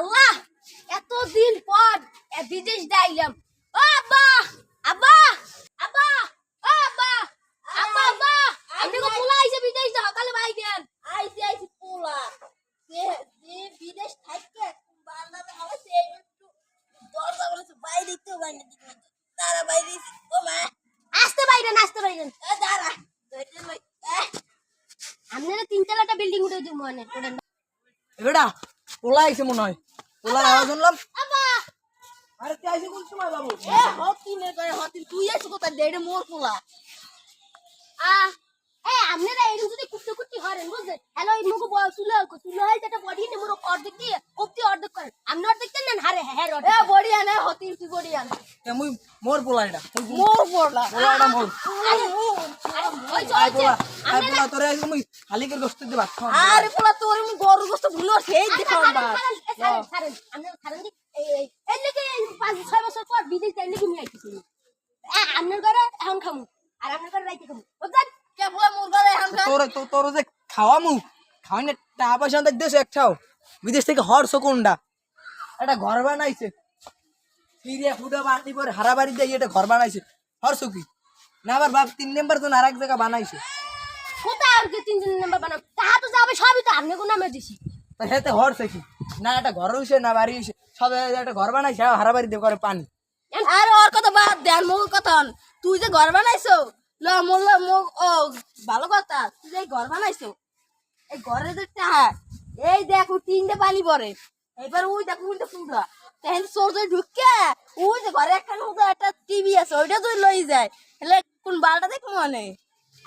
আল্লাহ এতদিন পর এ বিদেশ যাইলাম ও আব্বা আব্বা আব্বা ও আব্বা আব্বা আব্বা আপনি কো পোলা আইছে বিদেশ যা সকালে ভাই দেন। আইসি আইসি পোলা। যে যে বিদেশ থাকে বাংলাদেশ হবে সে একটু দরজা বলেছে বাইরে তো বাইরে তারা বাইরে ও মা। আসতে বাইরেন আসতে বাইরেন এ দাঁড়া। ধরে লই এ। আপনারা তিনতলাটা বিল্ডিং উঠে দিব মনে করেন বেটা পোলা আইছে মনে হয়। পোলার আওয়াজ শুনলাম? আরে তুই আইছে কোন সময় বাবু? এ হতিনে করে হতিন তুই এসে কোথায়? দেড়ে মোর পোলা। আ এ এরকম যদি কুটতে কুটতে হরেন বুঝছেন হ্যালো এই মুখ চুলে চুলে হয় যেটা বডি নে মোর অর্ধেক দিয়ে কপতি অর্ধেক করেন। আপনি অর্ধেক দেন হারে হ্যাঁ এ অর্ধেক। বড়ি আনে হতিন তুই বড়ি আনে। এ মুই মোর পোলা এটা। মোর পোলা। পোলাটা মোর। আরে ওই আই চলছে পোলা তোরে আইছে গোস্ত দিয়ে ভাত খাওয়া আরে পোলা তোর মু গরু গোস্ত ভুলো সেই আচ্ছা, দেখাও ছাড়েন, বা ছাড়েন, এ, ছাড়েন, ছাড়েন। আপনারা ছাড়েন দি। এই- এই- এই নাকি এই পাঁচ ছয় বছর পর বিদেশ যাই নাকি নিয়ে আপনার ঘরে এখন খামু আর আপনার ঘরে রাইতে খামু। কে পোলা মোর ঘরে এখন তোর তো তোর যে খাওয়া মু খাওয়াই না টাকা পয়সা দেখ দেশ একটাও বিদেশ থেকে হরস কোনটা একটা ঘর বানাইছে। সিরিয়া ফুটা বাড়ি পরে হারা বাড়ি দিয়ে এটা ঘর বানাইছে। হরস কি না আবার বাপ তিন নাম্বার তো আর এক জায়গা বানাইছে। কোথায় আর কি তিন তিন নাম্বার বানাম তাহা তো যাবে সবই তো আপনি কোন নামে দিছি। হেতে হরছে কি না একটা ঘর হইছে না বাড়ি হইছে সব একটা ঘর বানাইছে আর হারা বাড়ি দিয়ে করে পানি। আর ওর কথা বাদ দে আর মোর কথা তুই যে ঘর বানাইছো ল মোর মোর ও ভালো কথা তুই যে ঘর বানাইছো এই ঘরে যে টাহা এই দেখ ও তিনটে পানি পরে এবার ওই দেখ ওইটা ফুটা তাহলে চোর যদি ঢুকে ওই যে ঘরে একটা নৌকা একটা টিভি আছে ওইটা তুই লই যায়। তাহলে কোন বালটা দেখ মনে?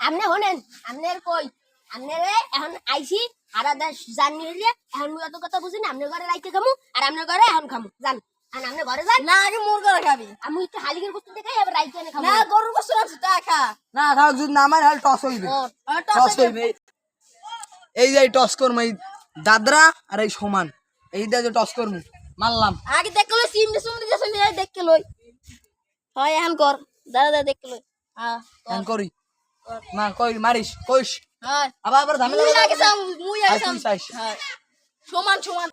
আপনি হনেন আপনার কই? আপনার এখন আইছি হারা দাস জানি হইলে এখন মুই অত কথা বুঝিনি আপনার ঘরে রাইতে খামু আর আপনার ঘরে এখন খামু জান। আর আপনার ঘরে যান। না আগে মোর ঘরে খাবি। আমি একটু হালিকের বস্তু দেখাই এবার রাইতে এনে খামু। না গরুর গোস্ত আছে তা খা। না থাক যদি না আমার হাল টস হইবে। টস টস হইবে। এই যে এই টস করম এই দাদরা আর এই সমান। এইটা যে টস করমু মারলাম। আগে দেখে লই সিম সুম দিছে নিয়ে দেখে লই হয় এখন কর। দাদা দাদা দেখে লই হ্যাঁ এখন করি। না কই মারিস কইস হ্যাঁ আবার আবার ঝামেলা মুই করবি সাম মুই আগে সাম হ্যাঁ সমান সমান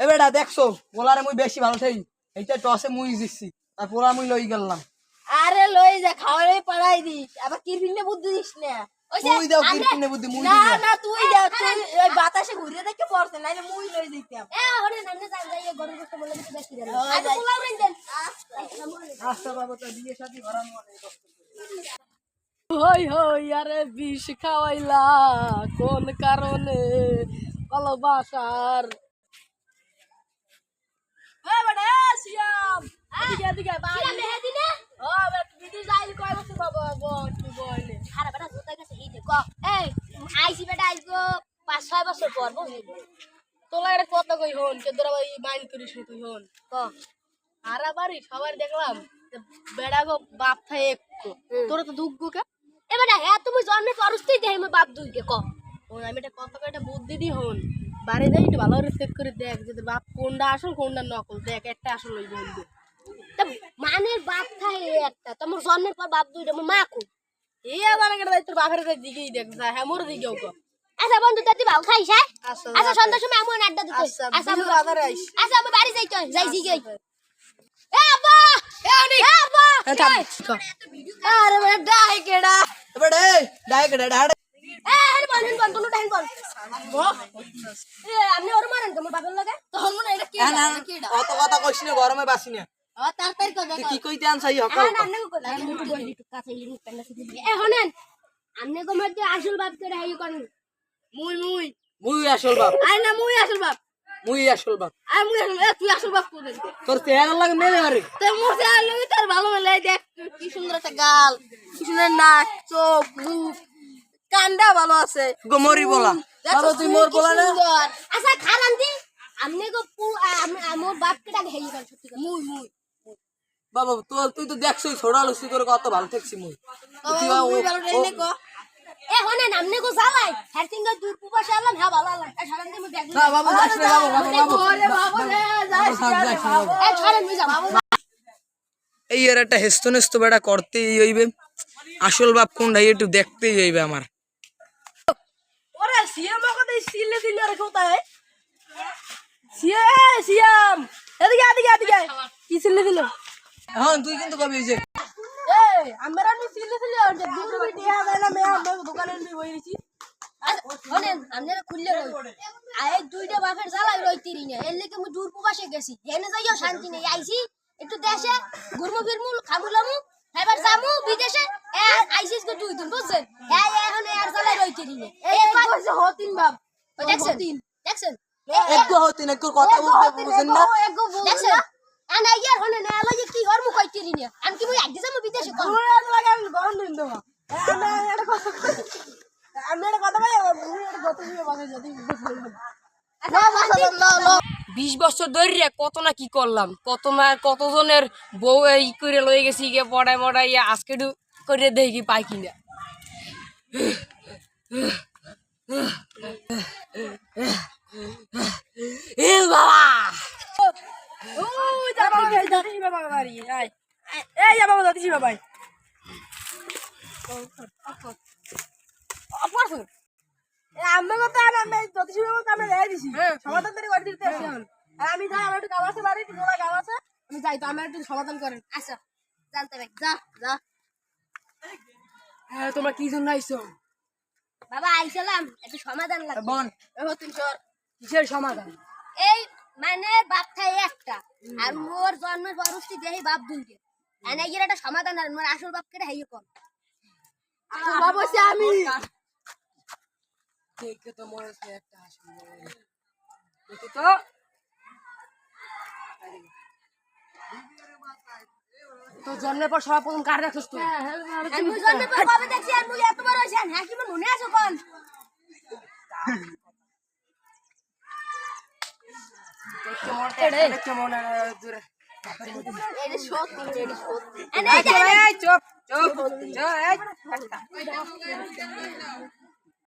এ বেটা দেখছ পোলারে মুই বেশি ভালো থাই এইটা টসে মুই জিতছি আর পোলা মুই লই গেলাম আরে লই যা খাওয়ারে পাড়াই দিস আবার কিরপিনে বুদ্ধি দিস না মুই দাও কিরকিনে বুদ্ধি মুই না না তুই যা তুই ওই বাতাসে ঘুরে দেখে পড়ছে নাইলে মুই লই দিতাম এ হনেন আপনি যান যাই গরুর বস্তু বলে দিতে বেশি দেন হয়, আচ্ছা যাই। দেন আচ্ছা বাবা তো বিয়ে শাদি ভরানো হই হই আরে বিষ খাওয়াইলা। কোন কারণে? ভালোবাসার। বেটা পাঁচ ছয় বছর পর বুঝলি? তোলা এটা কত কই হন? কে তোরা ভাই করিস তুই হন। ক? আরা বাড়ি সবার দেখলাম বেড়া গো বাপ থাই এক তোরা তো দুগ্গু কে? এ বেটা হ্যাঁ তুমি জন্মের পরস্তেই দেই মই বাপ দুইকে ক ও আমি এটা কত কয়টা বুদ্ধি দি হন। বাড়ি যাই একটু ভালো করে চেক করে দেখ যে বাপ কোনটা আসল কোনটা নকল দেখ একটা আসল ওই বন্ধু। মানের বাপ থাই একটা তোমার জন্মের পর বাপ দুইটা মোর মা কো? এই আবার একটা তোর বাপের দিকেই দেখ যা হ্যাঁ মোর দিকেও কো। আচ্ছা বন্ধু তুই ভালো খাইস হ্যাঁ? আচ্ছা, আচ্ছা আচ্ছা। সন্ধ্যার সময় আমন আড্ডা দিতে। আচ্ছা, আচ্ছা আমি-। আচ্ছা আমি বাড়ি যাই তো যাই জিগে এ আব্বা! এ অনি এ আব্বা! এ আরে বেটা ডাই কেডা বেটা এই ডাইক ডাইক এ হেন বল বল তুমি হেন বল এ আপনি ওর মারেন তোমার বাপের লগে তখন মনে এটা কেডা কেডা অত কথা কইস না গরমে বাসি না তাড়াতাড়ি তুই কি কইতে হকাল হ্যাঁ না আপনি কো আমি একটু বলি একটু কাছে ইনি পেন্ডা এ হনেন আপনি কো মধ্যে আসল বাপ করে হাই করেন মুই মুই মুই আসল বাপ আরে না মুই আসল বাপ মুই আসল বাপ। আরে মুই আসল তুই আসল বাপ কোন তোর চেহারা লাগে মেলে আরে। তো মোসে আলো তোর ভালো মেলে। দেখ কি সুন্দর একটা গাল কি সুন্দর নাক চোখ মুখ। কান্ডা ভালো আছে। গো মরি বলা। বাবা তুই মোর বলা না। আচ্ছা খারান দি কো পু আমার বাপ কে ডাকে হাই সত্যি মুই মুই বাবা তোর তুই তো দেখছই ছোড়া লুসি তোর কত ভালো থাকছি মুই। তুই ভালো কো এ নামনে গো চালাই দূর পুবা চালাম হ্যাঁ ভালো লাগে এই একটা বেড়া করতেই হইবে। আসল বাপ কোন ভাই একটু দেখতেই যাইবে আমার। ওরে এদিকে এদিকে এদিকে। কি ছিল দিল হ্যাঁ তুই কিন্তু কবি আমরা আমি ছিলে ছিলে যে দুটো বিটি হবে না মে আমরা দোকানে নিয়ে বই দিছি আপনারা খুললে আয় দুইটা বাপের জ্বালাই রইতি রিনে এর লেগে আমি দূর প্রবাসে গেছি। যাইও শান্তি নেই। আইছি একটু দেশে ঘুরমু ফিরমু খামুলামু এবার যামু বিদেশে। এ আইসিস কে দুই দিন বুঝছেন? হ্যাঁ এখন আর জ্বালাই রইতি রিনে এই কইছে হতিন বাপ। দেখছেন? দেখছেন একটু হতেন একটু কথা বলতে বুঝেন না। দেখছেন? আনা ইয়ার হনে না কি হরমু কইতি রিনে আমি কি মুই একদিন যামু বিদেশে কোন গরম দিন দেবো আমি একটা কথা আমি একটা কথা ভাই আমি একটা কথা দিয়ে বাসা যদি বিশ বছর ধরে কত না কি করলাম কত মা কতজনের বউ এই করে লয়ে গেছি গিয়ে পড়ায় মড়াই আজকে করে দেখি পাই কিনা। এ বাবা! যাবা দাদি বাবা এই দাদি বাবা অপরসুন আমি কথা আমি জ্যোতিষ বাবা আমি রেখে দিছি সমাধান করে করে দিতে এখন। আর আমি যাই আমার একটু কাম আছে বাড়ি তোলা কাম আছে আমি যাই তো আমার একটু সমাধান করেন। আচ্ছা জানতে পারি। যা যা। হ্যাঁ তোমরা কি জন্য আইছো? বাবা আইছিলাম। একটু সমাধান লাগবে। বন হতিন সর। কিসের সমাধান? এই বাপ একটা। আর মোর জন্মের পরস্তি দেহি বাপ দুইটা এনে গিয়ে একটা সমাধান আর মোর আসল বাপ কেটে হাইয়ে কম বাবা আমি। দেখে তো মনে হচ্ছে একটা আসবে দেখে তো। তো জন্মের পর সবার প্রথম কার রাখছিস তুই? জন্মের পর কবে দেখছি? আর মুই এত বড় হ্যাঁ কি মনে আছে কোন দেখে মনে দেখে মনে দূরে এটা সত্যি এটা সত্যি এনে এই যে- চুপ চোপ চোপ